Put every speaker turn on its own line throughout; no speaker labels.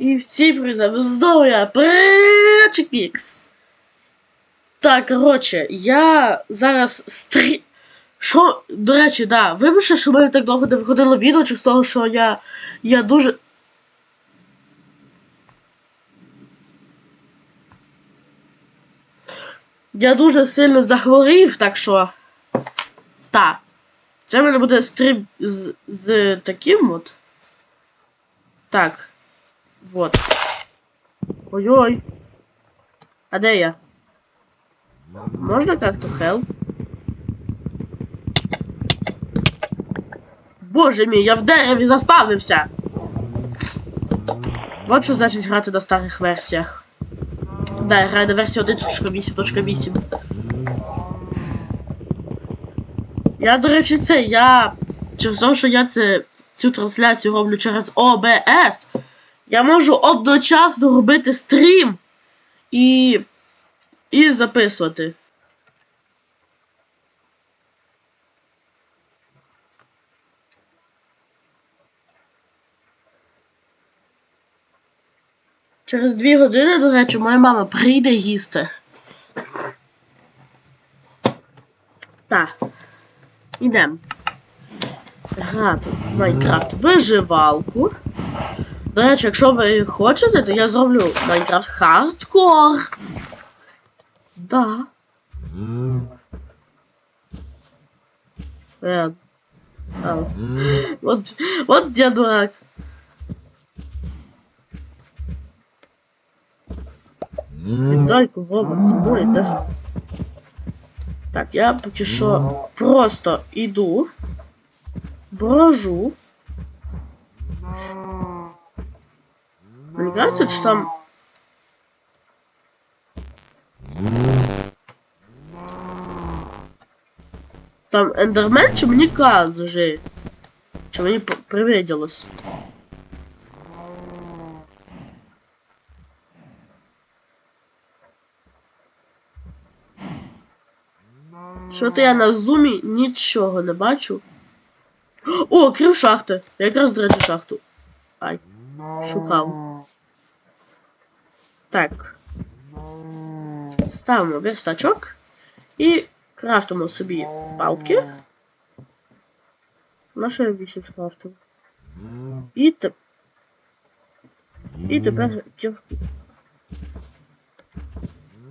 І всі призами знову я Причик Мікс. Так, коротше, я зараз стрі... Що, до речі, да, вибачте, що в мене так довго не виходило відео, чи з того, що я. Я дуже. Я дуже сильно захворів, так що. Так. Це в мене буде стрім з, з таким от. Так. Вот. Ой-ой. А де я? Можна как-то help? Боже мій, я в дереві заспавнився! От що значить грати на старих версіях. Да, я граю на версії 1.8.8. Я, до речі, це, я. Через те, що я це, цю трансляцію роблю через OBS, я можу одночасно робити стрім і. і записувати. Через дві години, до речі, моя мама прийде їсти. Так. Ідемо. Грати в Майнкрафт виживалку. До речі, якщо ви хочете, то я зроблю Майнкрафт хардкор. Да. Е, а. От, от я дурак. Дальку Вова, чому йдеш? Так, я поки що просто іду, брожу. Кажется, що там. Там ендермен чи мені каже? Чи мені п- привиділось? Що то я на зумі нічого не бачу. О, крив шахти. Я якраз, до речі, шахту. Ай, шукав. Так. Ставимо верстачок і крафтимо собі палки. На що я більше скрафтив? І теп... І тепер кірку.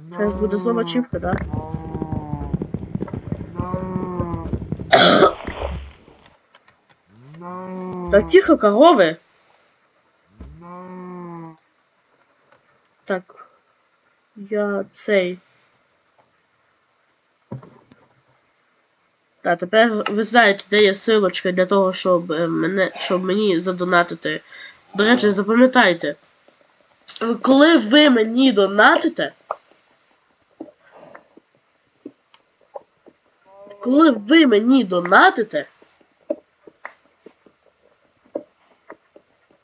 Зараз буде знову ачівка, да? Так тихо, корови. Так. Я цей. Так, тепер ви знаєте, де є силочка для того, щоб е, мене, щоб мені задонатити. До речі, запам'ятайте. Коли ви мені донатите. Коли ви мені донатите.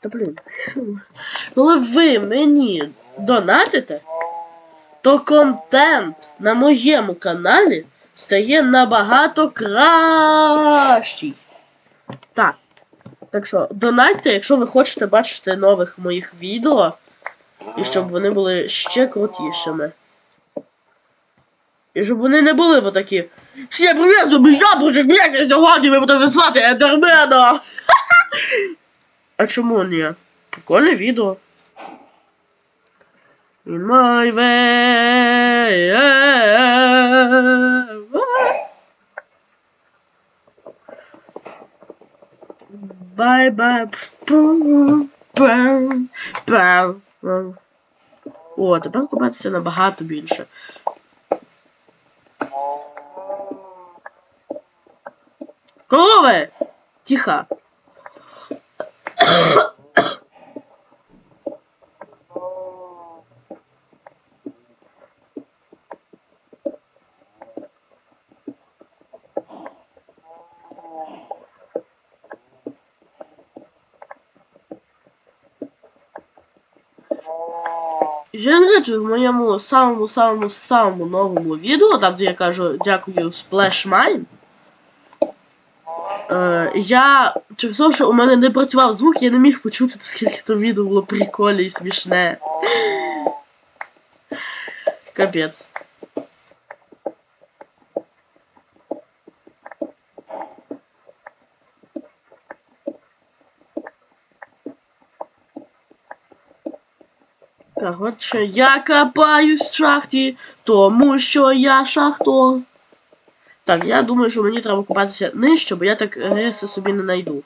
Та блін. Коли ви мені донатите, то контент на моєму каналі стає набагато кращий. Так. Так що, донатьте, якщо ви хочете бачити нових моїх відео, і щоб вони були ще крутішими. І щоб вони не були вот такі. Всім привіт, тобі яблучок, блядь, сьогодні ви будете звати Ендермена! А чому ні? Прикольне відео. In my way. Bye bye. О, тепер купатися набагато більше. Корови! Тихо. Женриджу в моєму самому самому самому новому відео, там де я кажу дякую Splash Mine. Е, я через що у мене не працював звук, я не міг почути, наскільки то відео було прикольне і смішне. Капець. Коротше, я копаюсь в шахті, тому що я шахтор. Так, я думаю, що мені треба купатися нижче, бо я так риси собі не знайду.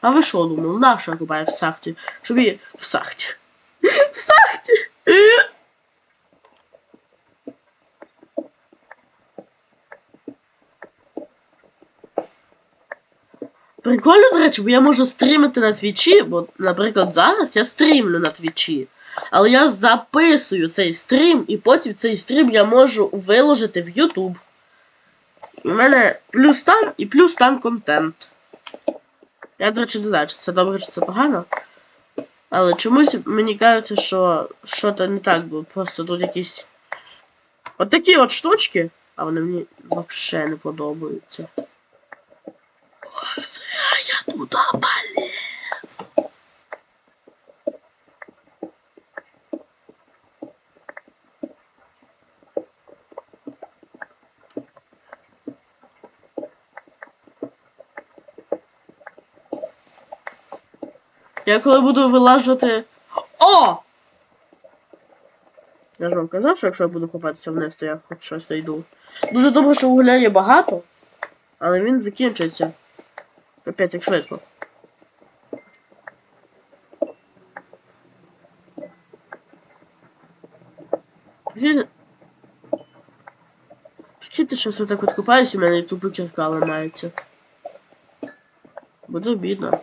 А ви що думали? Нащо я купаю в сахті? Щоб і в сахті. В сахті! Прикольно, до речі, бо я можу стрімити на твічі, бо, наприклад, зараз я стрімлю на твічі. Але я записую цей стрім, і потім цей стрім я можу виложити в YouTube. У мене плюс там і плюс там контент. Я, до речі, не знаю, чи це добре, чи це погано. Але чомусь мені кажеться, що щось не так було. Просто тут якісь. От такі от штучки, а вони мені взагалі не подобаються. Ох, зря я туди полез. Я коли буду вилажувати. О! Я ж вам казав, що якщо я буду копатися вниз, то я хоч щось знайду. Дуже добре, що вугля є багато, але він закінчується. Капець, як швидко. Прикиньте, Прикиньте, що все так от копаюсь, у мене тупо кірка ламається. Буде обідно.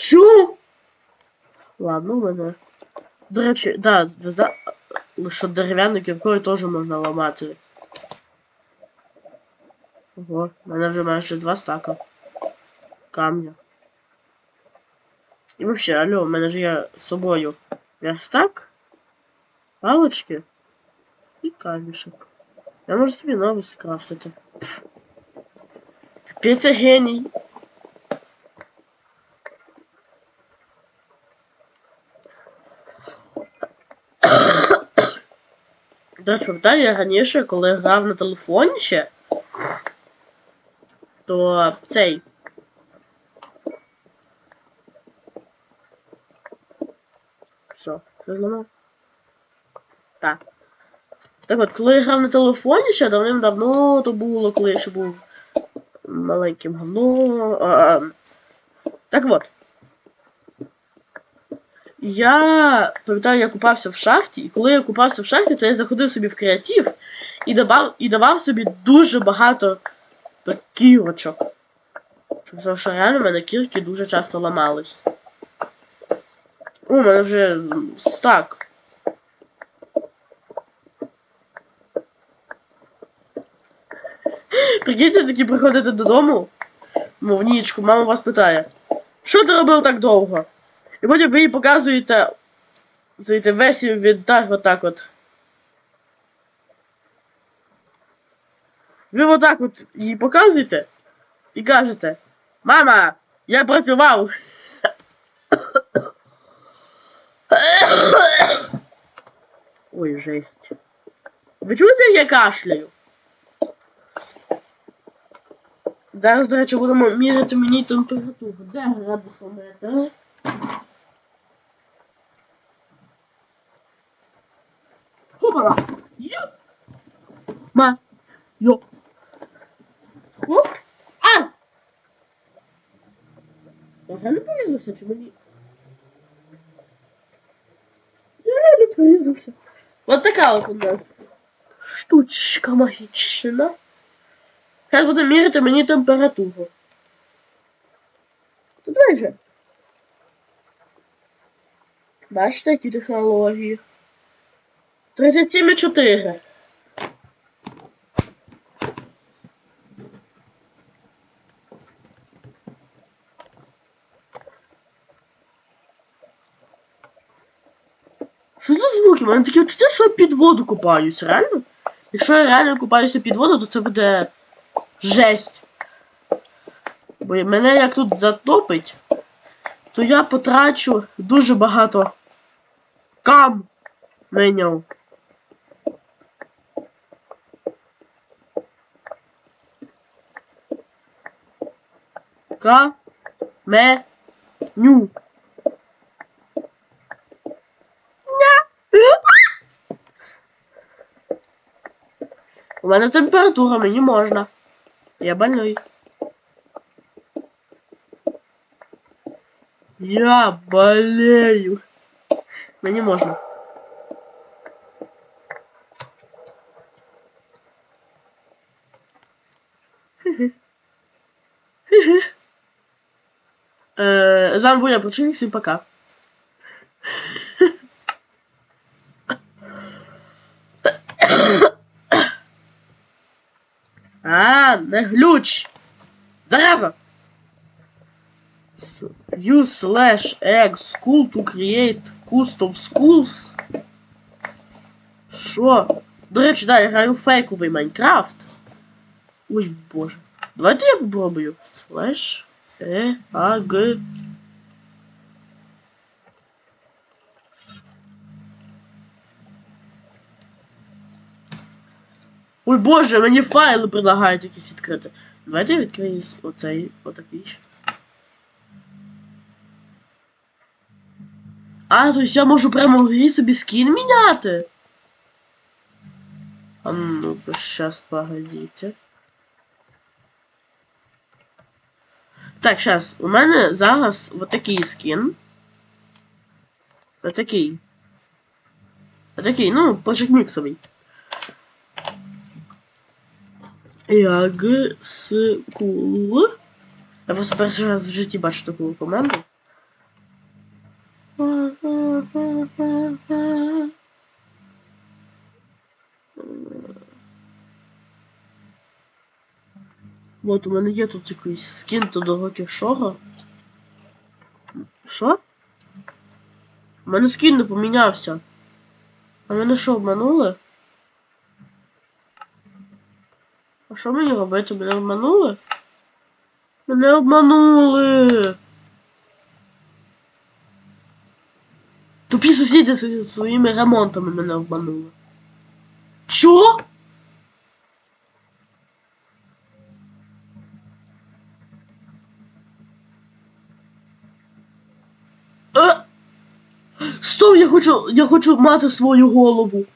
Чу? Ладно, мене. До речі, да, ви зна... що дерев'яну кіркою теж можна ламати. Ого, в мене вже майже два стака. Камня. І взагалі, алло, у мене ж є з собою верстак, палочки і камішок. Я можу собі новий скрафтити. Капець геній. Речі, пам'ятаю, я раніше, коли грав на телефоні ще, то цей. Що, що зламав? Так. Так от, коли я грав на телефоні ще давним-давно то було, коли я ще був маленьким говно. А, так от. Я пам'ятаю, я купався в шахті, і коли я купався в шахті, то я заходив собі в креатив і давав, і давав собі дуже багато кірочок. Тому що реально в мене кірки дуже часто ламались. У мене вже стак. Прикиньте, такі приходите додому, мов нічку, мама вас питає, що ти робив так довго? І потім ви їй показуєте знаєте, весь інвентар отак от. Ви отак от їй показуєте і кажете, Мама, я працював. Ой, жесть. Ви чуєте, я кашляю? Зараз, до речі, будемо міряти мені температуру. Де градусометр? Хопала! Йо! Ма! Йо! Хоп! А! Я реально порізався, чи мені? Я реально порізався. Вот така от у нас штучка магічна. Зараз буде міряти мені температуру. Тут же. Бачите, які технології. 37,4. звуки? У мене таке відчуття, що я під воду купаюсь, реально? Якщо я реально купаюся під воду, то це буде жесть. Бо мене як тут затопить, то я потрачу дуже багато каменів. Ка-ме-ню. У мене температура, мені можна. Я больной. Я болею. Мені можна. Е, З вами був я Почув, всім пока. А, не глюч. Зараза. Use slash egg school to create custom schools. Що? До речі, да, я граю фейковий Майнкрафт. Ой, боже. Давайте я попробую. Slash e a g Ой боже, мені файли предлагають якісь відкрити. Давайте с- оцей отакий. А, то есть я можу прямо в грі собі скін міняти. А ну-ка, сейчас, погодите. Так, сейчас. У мене зараз отакий такий скін. Отакий. Отакий, ну, почекміксовий. Як скул. Я просто перший раз в житті бачу таку команду. Вот, у мене є тут якийсь скін Тодорокі Шора. Що? У мене скін не помінявся. А мене що, обманули? А що мені робити? Мене обманули? Мене обманули. Тупі сусіди своїми ремонтами мене обманули. Чо? Е! Стоп, я хочу, я хочу мати свою голову.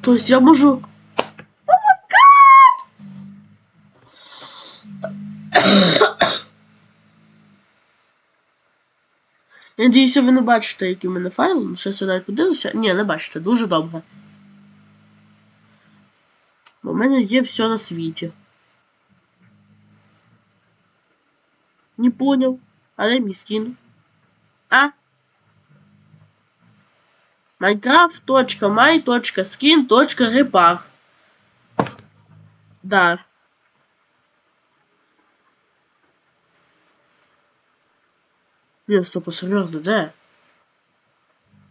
Тобто я можу. Я надіюся, ви не бачите, який у мене файл. Ну, Щось я навіть подивлюся. Ні, не бачите, дуже добре. Бо в мене є все на світі. Не понял. А де? А? Minecraft.my.skin.repar Да. Нет, стоп, серьезно, да?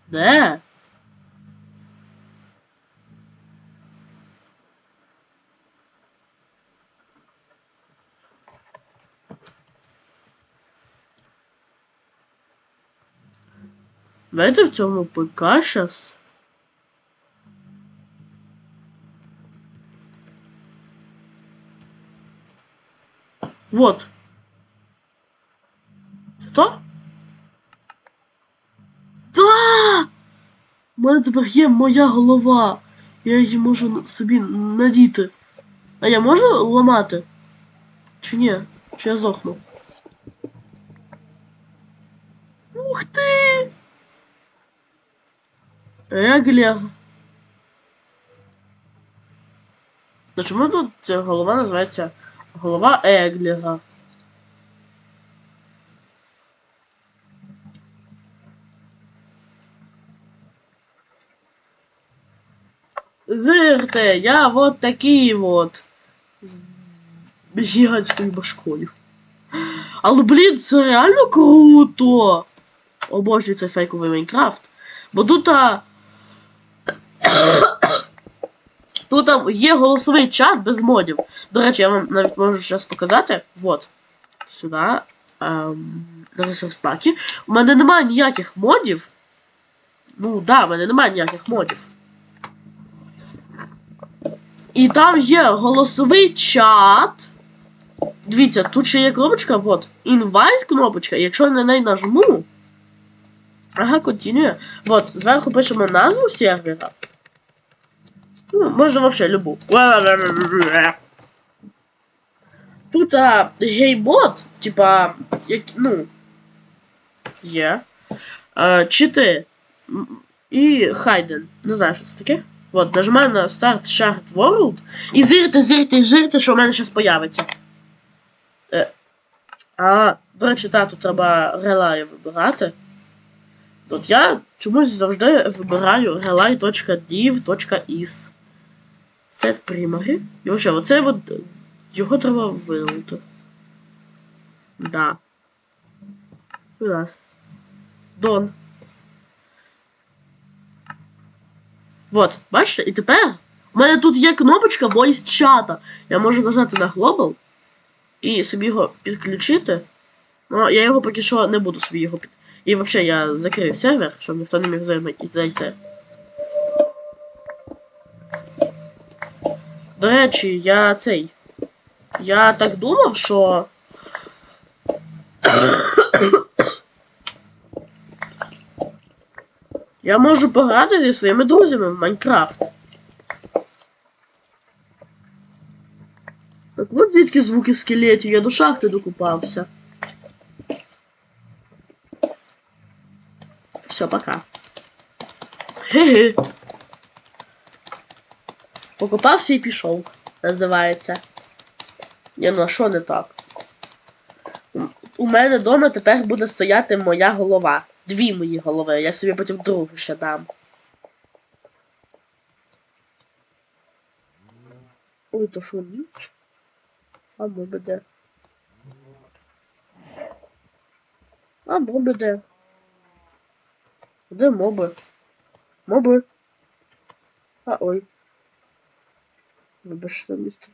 Де? Давайте в цьому ПК щас. Вот. Це то? Да! У мене тепер є моя голова. Я її можу собі надіти. А я можу ламати? Чи ні? Чи я здохну? Ух ти! Еглер. Ну чому тут ця голова називається голова Еглера? Зирте, я вот такий вот. З гігантською башкою. Але, блін, це реально круто! обожнюю цей фейковий Майнкрафт. Бо тут. А... Тут а, є голосовий чат без модів. До речі, я вам навіть можу зараз показати. Вот. Сюди. Ем, на ресурс пакі. У мене немає ніяких модів. Ну, да, в мене немає ніяких модів. І там є голосовий чат. Дивіться, тут ще є кнопочка, вот. Invite кнопочка. Якщо на неї нажму. Ага, continue. Вот, зверху пишемо назву сервера. Ну, можна вообще любу. Тут а, гейбот, типа, як, ну, є. А, чити. І Хайден. Не знаю, що це таке. Вот, нажимаю на Start Shard World. І зирте, зирте, зирте, що в мене щось появиться. Е, а, до речі, та, тут треба релай вибирати. От я чомусь завжди вибираю relay.div.is. Set primary. І вообще, оце от його треба вилити. Да. Дон. Вот, бачите, і тепер у мене тут є кнопочка voice чата. Я можу нажати на Global і собі його підключити. Ну, я його поки що не буду собі його під. І взагалі я закрив сервер, щоб ніхто не міг зайти. До речі, я цей. Я так думав, що. Я можу пограти зі своїми друзями в Майнкрафт. Так от звідки звуки скелетів, я до шахти докупався. Все, пока. Ге-ге. Покупався і пішов, називається. Ні, ну а що не так? У- мене вдома тепер буде стояти моя голова. Дві мої голови. Я собі потім другу ще дам. Ой, то що ніч? А моби де? А моби де? Де моби? Моби. А ой. Вибачте, місто.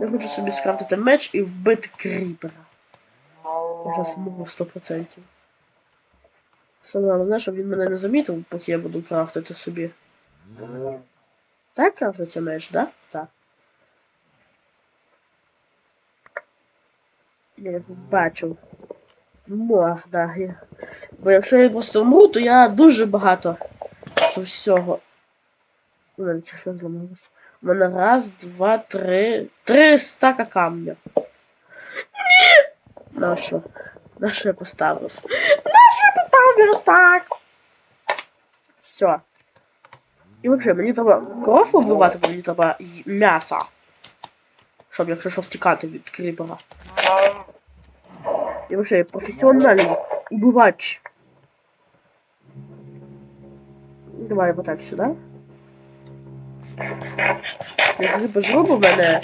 Я хочу собі скрафтити меч і вбити кріпера. Я можу 100%. Саме головне, щоб він мене не замітив, поки я буду крафтити собі. Так крафтиться меч, да? Так. Я його бачив. Можна. Я- Бо якщо я просто вмру, то я дуже багато то всього. У мене чехло зламалося. У мене раз, два, три. Три стака камня. Ні! На що? На що я поставив? На що я поставив верстак? Все. І взагалі, мені треба кров вбивати, мені треба м'яса. Щоб якщо що втікати від кріпера. І взагалі, я професіональний убивач. Давай вот так сюди. Я завжди пожру, бо в мене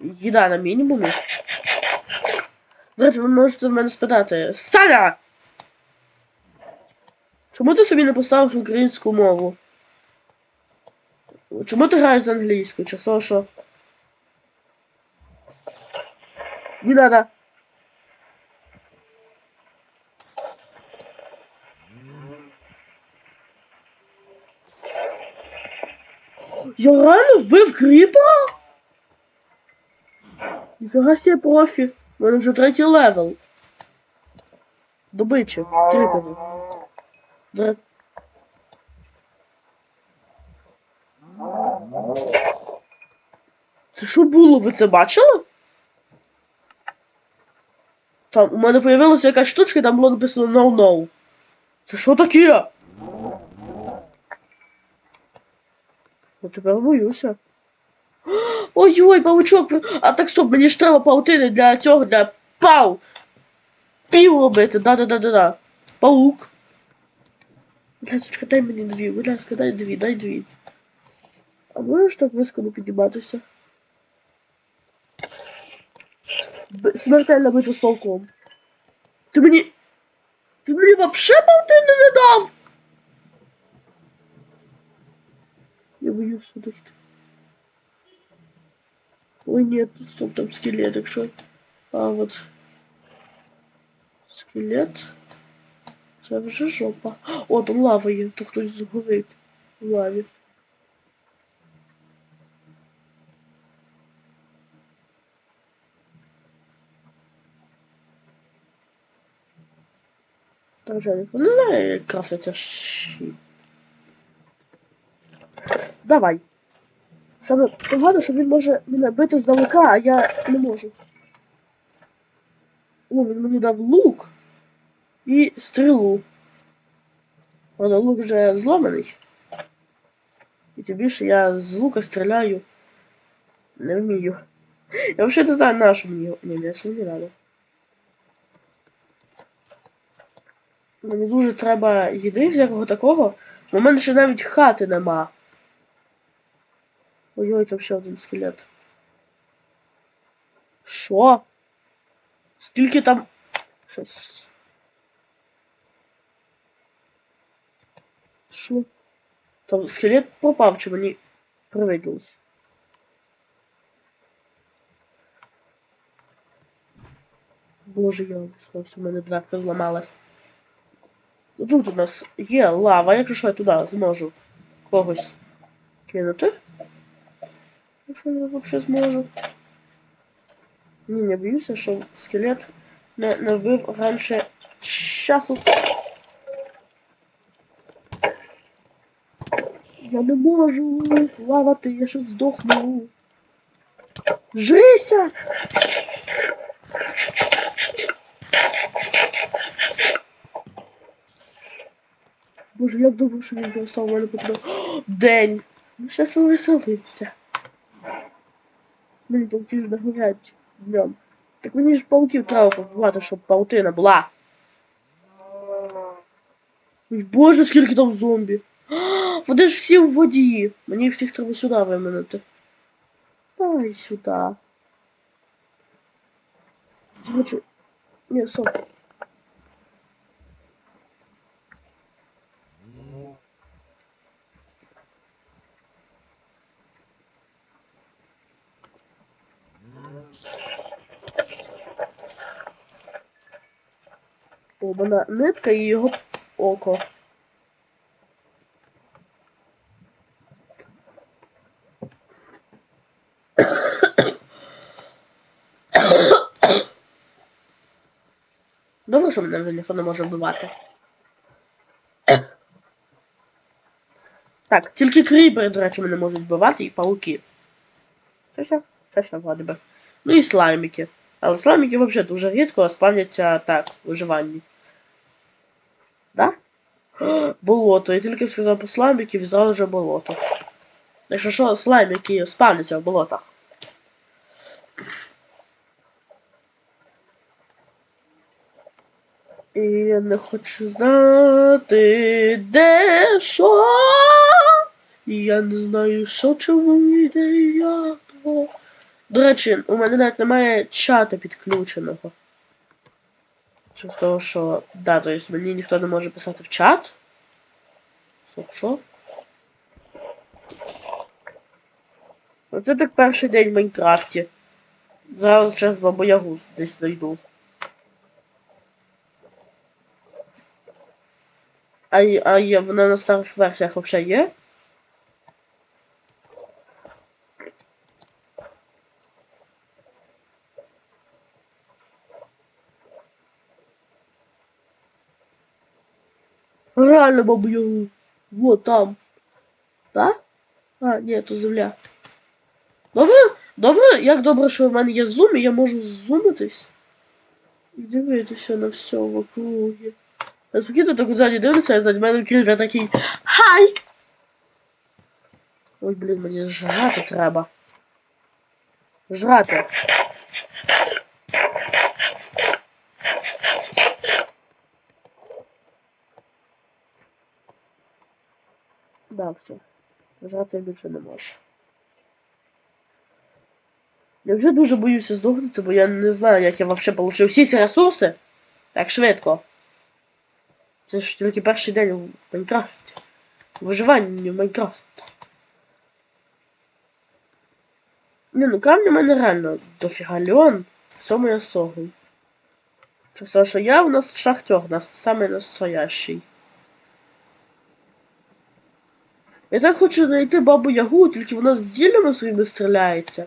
їда на мінімумі. До речі, ви можете в мене спитати. Саня! Чому ти собі не поставиш українську мову? Чому ти граєш з англійською? Чи що? Не надо. Я реально вбив кріпера? Ніфіга себе профі. У мене вже третій левел. Добичі, кріперів. До... Це що було? Ви це бачили? Там у мене появилася якась штучка, там було написано no no. Це що таке? Я тепер боюся. Ой-ой, павучок. А так стоп, мені ж треба паутини для цього, для пау. Пів робити, да-да-да-да-да. Паук. Будь дай мені дві, будь ласка, дай дві, дай дві. А можеш так високо не підніматися? Смертельна битва з пауком. Ти мені. Ти мені вообще паутини не дав! Сюди йти. Ой, нет, стоп, там скелет, якщо. А от. Скелет. Це вже жопа. О, там лава є, то хтось згорить в лаві. Та вже не пам'ятаю, як крафтиться щит. Давай. Саме погано, що він може мене бити здалека, а я не можу. О, він мені дав лук і стрілу. Але лук вже зломаний. І тим більше я з лука стріляю. Не вмію. Я взагалі не знаю, на що мені. Ні, м'ясо не треба. Мені дуже треба їди всякого такого. У мене ще навіть хати нема. Ой-ой, там ще один скелет. Що? Скільки там. Щось. Що? Там скелет пропав, чи мені привиделось? Боже, я обіснувся, у мене дверка зламалась. Ну, Тут у нас є лава, якщо що я туди зможу когось кинути. Якщо я взагалі зможу. Ні, не боюся, що скелет не, не вбив раніше часу. Я не можу плавати, я ще здохну. Жися! Боже, як добре, що він перестав мене попадав. День! Ну, щас веселиться. Мені пауки ж не горять днем. Так мені ж пауків треба побувати, щоб паутина була. Ой, Боже, скільки там зомбі. Вони ж всі в воді. Мені всіх треба сюди виминути. Давай сюди. Хочу. ні, стоп. Вона нитка і його око. Добре, що мене вже ніхто не може вбивати. Так, тільки кріпери, до речі, мене можуть вбивати і пауки. Це все, це все би. Ну і слаймики. Але слаймики взагалі дуже рідко спавняться так, у виживанні. Болото. Я тільки сказав про слаймиків і зразу вже болото. Якщо що, слаймики спавняться в болотах. І я не хочу знати, де що. І я не знаю, що чому йде як. До речі, у мене навіть немає чата підключеного. Через того, що. Да, то есть мені ніхто не може писати в чат. Стоп, що? Оце так перший день в Майнкрафті. Зараз ще з бабоягу десь знайду. А, а є, вона на старих версіях взагалі є? Реально бабу Ягу. Вот там. Да? А, ні, то земля. Добре, добре, як добре, що в мене є зум, і я можу зумитись. І дивитися на все в округі. Я спокійно так ззаді дивлюся, а ззаді мене кріпер такий Хай! Ой, блін, мені жрати треба. Жрати. Да, все. Я більше не можу. Я вже дуже боюся здохнути, бо я не знаю, як я взагалі получив всі ці ресурси так швидко. Це ж тільки перший день у Майнкрафті. Виживання в Майнкрафті. Не, ну камня в мене реально дофіга льон. В цьому я согий. Через що я у нас шахтер, у нас самий настоящий. Я так хочу знайти бабу Ягу, тільки вона з зіллями своїми стріляється.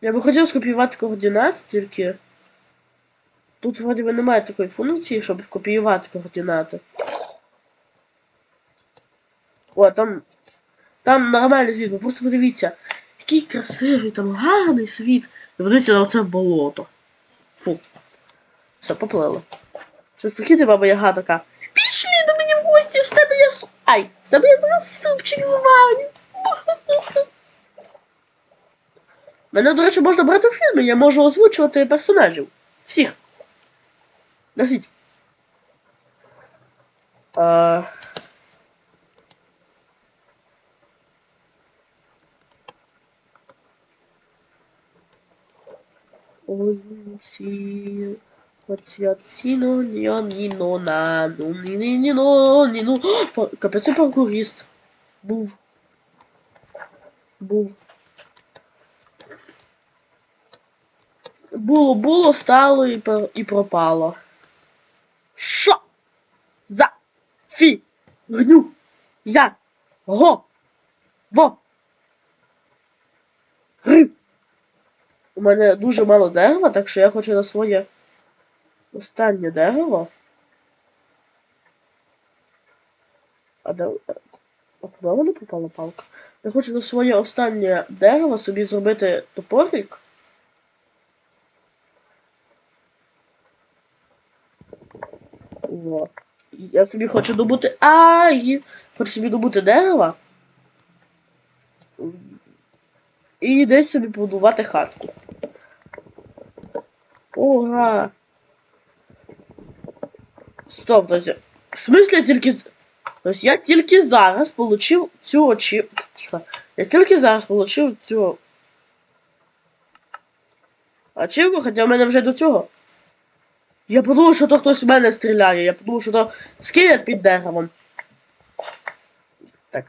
Я би хотів скопіювати координати, тільки. Тут вроді би немає такої функції, щоб копіювати координати. О, там. Там нормальний світ, ви просто подивіться, який красивий, там гарний світ. І подивіться на оце болото. Фу. Все, поплило. Щось прикиньте, баба Яга така. Пішли до мене в гості, з тебе я су... Ай, з тебе я зараз супчик зварю. Мене, до речі, можна брати в фільми, я можу озвучувати персонажів. Всіх. Носіть. А... Оці... Оці Оці ну ні ні но на ну ні ні ні но ні ну Па- Капець я паркурист. Був. Був. Було, було, стало і, і пропало. Що? За фі гню я го во гри. У мене дуже мало дерева, так що я хочу на своє останнє дерево. А де. А куди вона попала палка? Я хочу на своє останнє дерево собі зробити топорик. Во. Я собі хочу добути. Ай! Хочу собі добути дерева. І десь собі побудувати хатку. Ура! Стоп, друзі. В смислі тільки. з- Тобто я тільки зараз получив цю очі. Тихо. Я тільки зараз получив цю. Ачівку, хоча в мене вже до цього. Я подумав, що то хтось в мене стріляє. Я подумав, що то скелет під деревом. Так.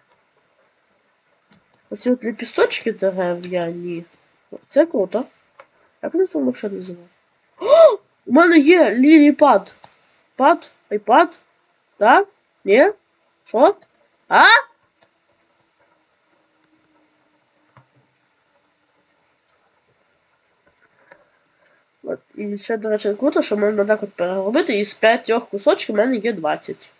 Оці от ліпісточки дерев'яні. Це круто. Як вони там взагалі називають? У мене є ліліпад. Пад? Айпад? Так? Ні? Що? А? От, і ще, до круто, що можна так от переробити, і з п'ятьох кусочків в мене є 20.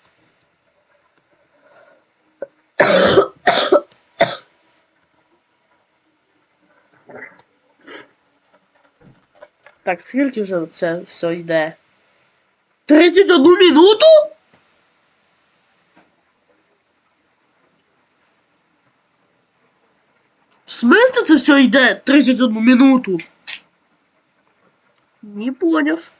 Так, скільки вже це все йде? 31 минуту? В смысле це все йде 31 минуту? Не поняв.